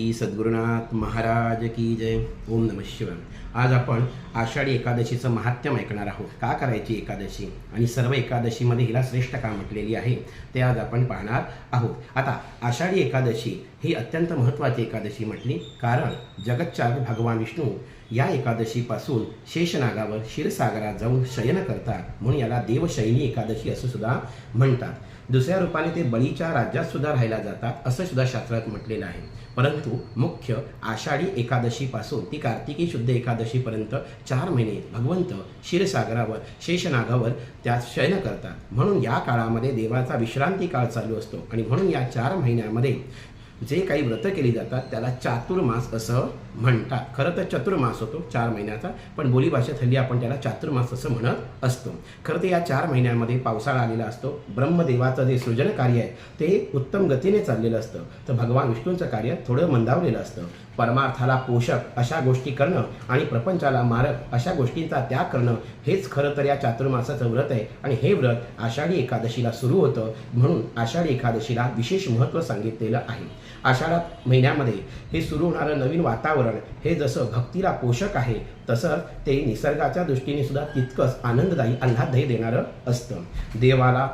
श्री सद्गुरुनाथ महाराज की जय. ओम नम शिवाय. आज आपण आषाढी एकादशीचं महात्म्य ऐकणार आहोत. का करायची एकादशी? आणि सर्व एकादशीमध्ये हिला श्रेष्ठ का म्हटलेली आहे? ते आज आपण पाहणार आहोत. आता आषाढी एकादशी ही अत्यंत महत्त्वाची एकादशी म्हटली. कारण जगच्चार भगवान विष्णू या एकादशीपासून शेषनागावर क्षीरसागरात जाऊन शयन करतात. म्हणून याला देवशयनी एकादशी असं सुद्धा म्हणतात. दुसऱ्या रूपाने ते बळीच्या राज्यात सुद्धा राहायला जातात असं सुद्धा शास्त्रात म्हटलेलं आहे. परंतु मुख्य आषाढी एकादशीपासून ती कार्तिकी शुद्ध एकादशीपर्यंत चार महिने भगवंत क्षीरसागरावर शेषनागावर त्यात शयन करतात. म्हणून या काळामध्ये देवाचा विश्रांती काळ चालू असतो आणि म्हणून या चार महिन्यामध्ये जे काही व्रत केली जातात त्याला चातुर्मास असं म्हणतात. खरं तर चतुर्मास होतो चार महिन्याचा पण बोलीभाषेत हल्ली आपण त्याला चातुर्मास असं म्हणत असतो. खरं तर या चार महिन्यांमध्ये पावसाळा आलेला असतो. ब्रह्मदेवाचं जे सृजन कार्य आहे ते उत्तम गतीने चाललेलं असतं. तर भगवान विष्णूंचं कार्य थोडं मंदावलेलं असतं. परमार्थाला पोषक अशा गोष्टी करणं आणि प्रपंचाला मारक अशा गोष्टींचा त्याग करणं हेच खरं तर या चातुर्मासाचं व्रत आहे. आणि हे व्रत आषाढी एकादशीला सुरू होतं. म्हणून आषाढी एकादशीला विशेष महत्त्व सांगितलेलं आहे. आषाढात महिन्यामध्ये हे सुरू होणारं नवीन वातावरण हे जसं भक्तीला पोषक आहे तसंच ते निसर्गाच्या दृष्टीने सुद्धा तितकंच आनंददायी आल्हाददायी देणारं असतं. देवाला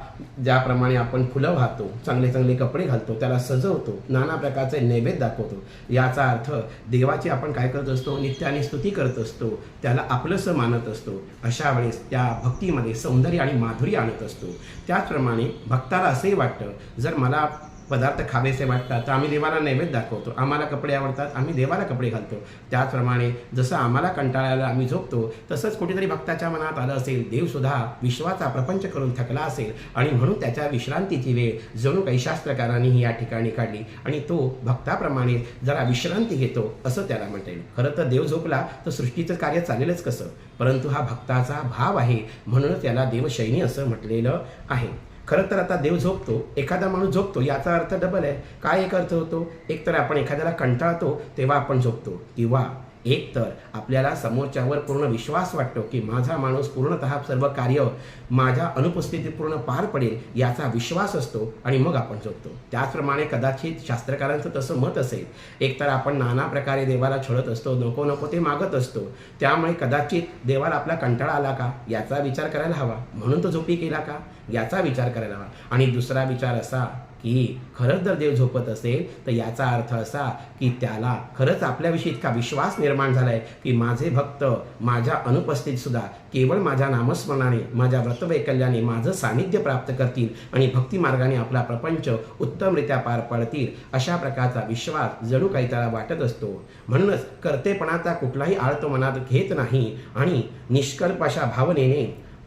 ज्याप्रमाणे आपण फुलं वाहतो चांगले चांगले कपडे घालतो त्याला सजवतो नाना प्रकारचे नैवेद्य दाखवतो याचा अर्थ देवाची आपण काय करत असतो नित्याने स्तुती करत असतो त्याला आपलंसं मानत असतो अशा वेळेस त्या भक्तीमध्ये सौंदर्य आणि माधुरी आणत असतो. त्याचप्रमाणे भक्ताला असंही वाटतं जर मला पदार्थ खावेसे वाटतात तर आम्ही देवाला नैवेद्य दाखवतो. आम्हाला कपडे आवडतात आम्ही देवाला कपडे घालतो. त्याचप्रमाणे जसं आम्हाला कंटाळायला आम्ही झोपतो तसंच कुठेतरी भक्ताच्या मनात आलं असेल देवसुद्धा विश्वाचा प्रपंच करून थकला असेल आणि म्हणून त्याच्या विश्रांतीची वेळ जणू काही शास्त्रकारांनीही या ठिकाणी काढली. आणि तो भक्ताप्रमाणे जरा विश्रांती घेतो असं त्याला म्हणता येईल. खरं तर देव झोपला तर सृष्टीचं कार्य चालेलच कसं? परंतु हा भक्ताचा भाव आहे म्हणूनच त्याला देवशैनी असं म्हटलेलं आहे. खरं तर आता देव झोपतो एखादा माणूस झोपतो याचा अर्थ डबल आहे. काय एक अर्थ होतो? एक तर आपण एखाद्याला कंटाळतो तेव्हा आपण झोपतो. किंवा एक तर आपल्याला समोरच्यावर पूर्ण विश्वास वाटतो की माझा माणूस पूर्णतः सर्व कार्य माझ्या अनुपस्थितीत पूर्ण पार पडेल याचा विश्वास असतो आणि मग आपण झोपतो त्याचप्रमाणे कदाचित शास्त्रकारांचं तसं मत असेल एकतर आपण नाना प्रकारे देवाला छळत असतो नको नको ते मागत असतो त्यामुळे कदाचित देवाला आपला कंटाळा आला का? याचा विचार करायला हवा. म्हणून तो झोपी केला का? याचा विचार करायला हवा. आणि दुसरा विचार असा की खरंच जर देव झोपत असेल तर याचा अर्थ असा की त्याला खरंच आपल्याविषयी इतका विश्वास निर्माण झालाय की माझे भक्त माझ्या अनुपस्थितीत सुद्धा केवळ माझ्या नामस्मरणाने माझ्या व्रतवैकल्याने माझं सानिध्य प्राप्त करतील आणि भक्तिमार्गाने आपला प्रपंच उत्तमरित्या पार पडतील अशा प्रकारचा विश्वास जणू काही त्याला वाटत असतो. म्हणूनच कर्तेपणाचा कुठलाही आळ तो मनात घेत नाही आणि निष्कल्प अशा भावनेने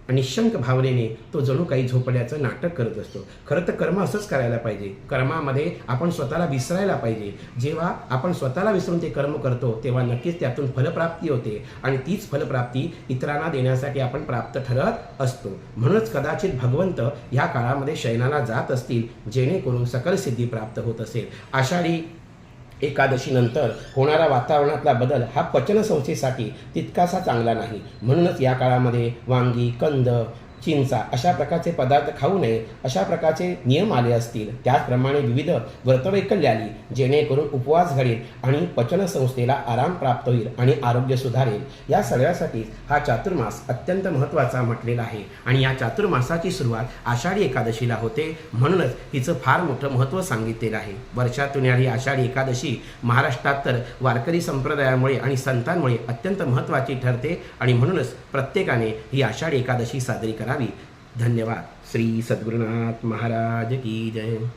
निशंक भावनेने तो जणू काही झोपण्याचं नाटक करत असतो. खरं तर कर्म असंच करायला पाहिजे. कर्मामध्ये आपण स्वतःला विसरायला पाहिजे. जेव्हा आपण स्वतःला विसरून ते कर्म करतो तेव्हा नक्कीच त्यातून फलप्राप्ती होते आणि तीच फलप्राप्ती इतरांना देण्यासाठी आपण प्राप्त ठरत असतो. म्हणूनच कदाचित भगवंत ह्या काळामध्ये शयनाला जात असतील जेणेकरून सकल सिद्धी प्राप्त होत असेल. आषाढी एकादशीनंतर होणारा वातावरणातला बदल हा पचनसंस्थेसाठी तितकासा चांगला नाही. म्हणूनच या काळामध्ये वांगी कंद चिंचा अशा प्रकारचे पदार्थ खाऊ नये अशा प्रकारचे नियम आले असतील. त्याचप्रमाणे विविध व्रतवैकल्य आली जेणेकरून उपवास घडेल आणि पचनसंस्थेला आराम प्राप्त होईल आणि आरोग्य सुधारेल. या सगळ्यासाठीच हा चातुर्मास अत्यंत महत्त्वाचा म्हटलेला आहे. आणि या चातुर्मासाची सुरुवात आषाढी एकादशीला होते. म्हणूनच हिचं फार मोठं महत्त्व सांगितलेलं आहे. वर्षातून येणारी आषाढी एकादशी महाराष्ट्रात तर वारकरी संप्रदायामुळे आणि संतांमुळे अत्यंत महत्त्वाची ठरते आणि म्हणूनच प्रत्येकाने ही आषाढी एकादशी साजरी करा. करावी धन्यवाद। श्री सद्गुरुनाथ महाराज की जय।